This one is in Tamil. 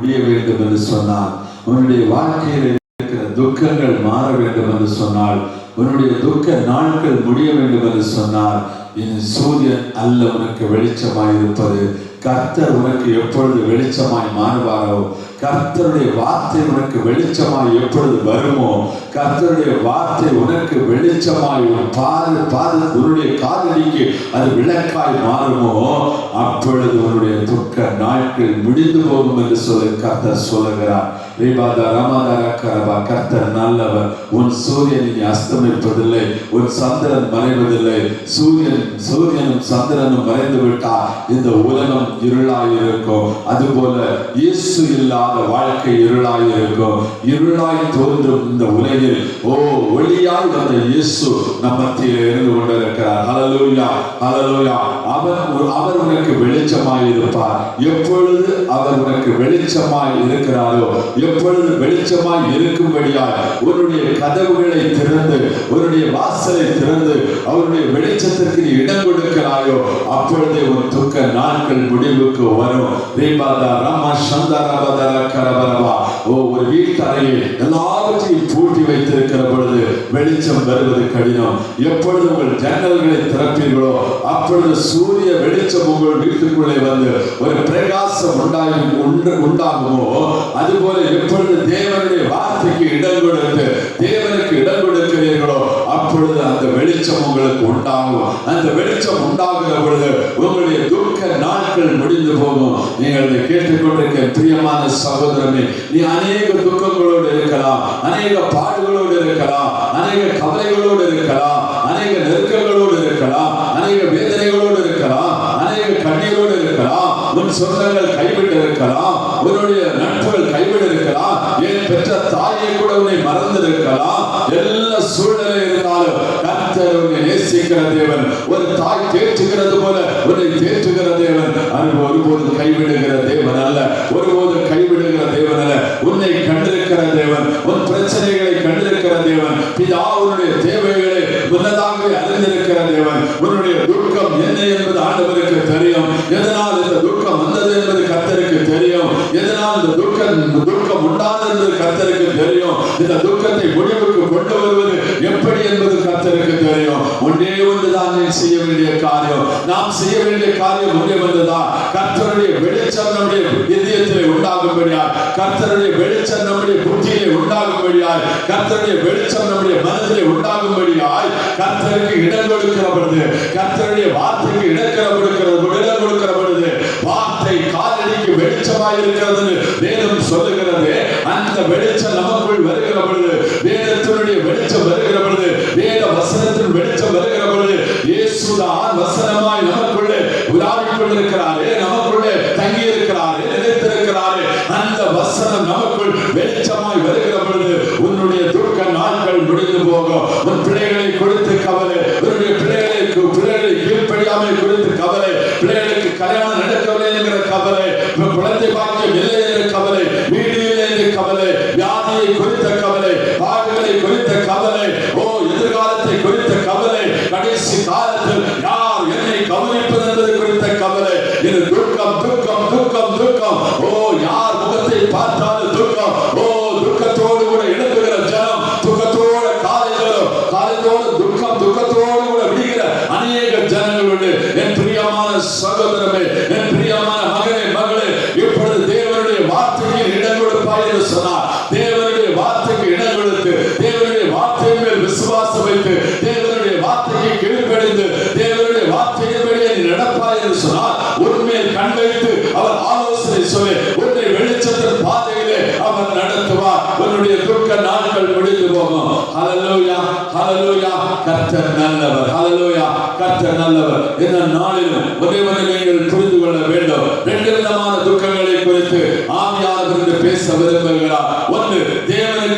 முடிய வேண்டும் என்று சொன்னால் உன்னுடைய வாழ்க்கையில் இருக்கிற துக்கங்கள் மாற வேண்டும் என்று சொன்னால் உன்னுடைய துக்க நாட்கள் முடிய வேண்டும் என்று சொன்னால் இனி சூரியன் அல்ல உனக்கு வெளிச்சமாய் இருப்பது கர்த்தர் உனக்கு எப்பொழுது வெளிச்சமாய் மாறுவாரோ கர்த்தருடைய வார்த்தை உனக்கு வெளிச்சமாய் எப்பொழுது வருமோ? கர்த்தருடைய வார்த்தை உனக்கு வெளிச்சமாய் பாது பாது உன்னுடைய காதலிக்கு அது விளக்காய் மாறுமோ? அப்பொழுது உன்னுடைய துக்க நாட்கள் முடிந்து போகும் என்று சொல்லி கர்த்தர் சொல்லுகிறார். ரீபாதா ரமாதார கரபா கர்த்தர் நல்லவர். உன் சூரியன் நீ அஸ்தமிப்பதில்லை உன் சந்திரன் மறைவதில்லை. சூரியன் சூரியனும் சந்திரனும் மறைந்து விட்டால் இந்த உலகம் இருளாய் இருக்கும் அதுபோல இயேசு இல்லா இல்லாத வாழ்க்கை இருளாய் இருக்கும் இருளாய் தோன்றும் இந்த உலகில். ஓ ஒளியாய் வந்த இயேசு நம்ம இருந்து கொண்டிருக்கிறார். அலலூயா அலலூயா அவர் அவர் உனக்கு வெளிச்சமாய் இருப்பார். எப்பொழுது அவர் உனக்கு வெளிச்சமாய் இருக்கிறாரோ எப்பொழுது வெளிச்சமாய் இருக்கும்படியாய் உன்னுடைய கதவுகளை திறந்து உன்னுடைய வாசலை திறந்து அவருடைய வெளிச்சத்திற்கு நீ இடம் கொடுக்கிறாயோ அப்பொழுதே உன் துக்க நாட்கள் முடிவுக்கு வரும். ரீபாதா ராமா சந்தாராபாதா கரபரவா ஓ ஒரு வீட்டறையில் எல்லாவற்றையும் பூட்டி வைத்திருக்கிற பொழுது வெளிச்சம் வருவது கடினம். எப்பொழுது உங்கள் ஜன்னல்களை திறப்பீர்களோ அப்பொழுது சூரிய வெளிச்சம் உங்கள் வீட்டுக்குள்ளே வந்து ஒரு பிரகாசம் உண்டாகும் உண்டு உண்டாகுமோ அதுபோல எப்பொழுது தேவனுடைய வார்த்தைக்கு இடம் கொடுத்து உங்களுக்கு உண்டாகும். அந்த வெளிச்சம் உண்டாகுற பொழுது உங்களுடைய துக்க நாட்கள் முடிந்து போகும். நீங்கள் கேட்டுக்கொண்டிருக்க பிரியமான சகோதரமே நீ அநேக துக்கங்களோடு இருக்கலாம் அநேக பாடுகளோடு இருக்கலாம் அநேக கவலைகளோடு இருக்கலாம் அநேக நெருக்கங்களோடு இருக்கலாம் அநேக வேதனைகளோடு இருக்கலாம் அநேக கண்ணீரோடு இருக்கலாம் உன் சொந்தங்கள் கைவிட்டு இருக்கலாம் உன்னுடைய நட்புகள் கைவிட்டு இருக்கலாம் என் பெற்ற தாயை கூட உன்னை மறந்து இருக்கலாம். எல்லா சூழல் தேவன். ஒரு தாய் தேற்றுகிறது போல உன்னை தேற்றுகிற தேவன். அது ஒருபோது கைவிடுகிற தேவன் அல்ல. ஒருபோது கைவிடுகிற தேவன் அல்ல. உன்னை கண்டிருக்கிற தேவன் உன் பிரச்சனைகளை கண்டிருக்கிற தேவன். பிதா உன்னுடைய தேவைகளை முன்னதாகவே அறிந்திருக்கிற தேவன். உன்னுடைய துக்கம் என்ன என்பது ஆண்டவருக்கு தெரியும். எதனால் இந்த துக்கம் வந்தது என்பது கத்தருக்கு தெரியும். எதனால் இந்த துக்கம் துக்கம் உண்டாது என்பது கத்தருக்கு தெரியும். இந்த துக்கத்தை முடிவுக்கு கொண்டு வருவது எப்படி என்பது கத்தருக்கு தெரியும். ஒன்றுதான் செய்ய வேண்டிய காரியம் நாம் செய்ய வேண்டிய காரியம் முன்னே வந்ததா கர்த்தருடைய வெளிச்சம் நம்முடைய இதயத்திலே உண்டாகும்படியார் கர்த்தருடைய வெளிச்சம் நம்முடைய புத்தியிலே உண்டாகும்படியார் கர்த்தருடைய வெளிச்சம் நம்முடைய மனதிலே உண்டாகும்படியாய் கர்த்தருக்கு இடம் கொடுக்கிற பொழுது கர்த்தருடைய வார்த்தைக்கு இடக்கிற கொடுக்கிறது இடம் கொடுக்கிற பொழுது வார்த்தை காலடிக்கு வெளிச்சமாய் இருக்கிறது வேதம் சொல்லுகிறது. அந்த வெளிச்சம் நமக்குள் வருகிற பொழுது இயேசுதான் வசனமாய் நமக்குள்ளே உலாவிக் கொண்டிருக்கிறாரே நமக்குள்ளே தங்கி இருக்கிறாரே நிலைத்திருக்கிறாரே. அந்த வசனம் நமக்குள் வெளிச்சமாய் வருகிற பொழுது உன்னுடைய துக்க நாட்கள் முடிந்து போகும். உன் பிள்ளைகளை கொடுத்து கவலை. உன்னுடைய பிள்ளைகளுக்கு பிள்ளைகளை கீழ்ப்படியாமை கொடுத்து கவலை. பிள்ளைகளுக்கு கல்யாணம் நடக்கவில்லை என்கிற கவலை. உன் குழந்தை பாக்கியம் இல்லை என்ற கவலை. வீடு இல்லை என்ற கவலை. வியாதியை குறித்த கவலை. துக்கம் துக்கம் துக்கம் துக்கம். ஓ யார் முகத்தை பார்த்தாலும் துக்கம். ஓ துக்கத்தோடு கூட எழுப்புகிற ஜனம் துக்கத்தோட காலைகளோ காலையோடு துக்கம் துக்கத்தோடு கூட விடுகிற அநேக ஜனங்கள் உண்டு. என் பிரியமான சகோதரமே என் பிரியமான மகனே மகளே இப்பொழுது தேவனுடைய வார்த்தைக்கு இடம் கொடுப்பாய் என்று சொன்னார். தேவனுடைய வார்த்தைக்கு இடம் கொடுத்து தேவனுடைய வார்த்தையின் மேல் விசுவாசம் வைத்து தேவனுடைய வார்த்தைக்கு கீழ்ப்படைந்து தேவனுடைய வார்த்தையின்படியே நடப்பாய் என்று சொன்னார். வைத்து அவர் ஆலோசனை சொல்லி. உன்னை வெளிச்சத்தின் பாதையிலே அவர் நடத்துவார். உன்னுடைய துக்க நாட்கள் முடிந்து போகும். ஹalleluya ஹalleluya கர்த்தர் நல்லவர். ஹalleluya கர்த்தர் நல்லவர். இந்த நாளிலும் ஒரே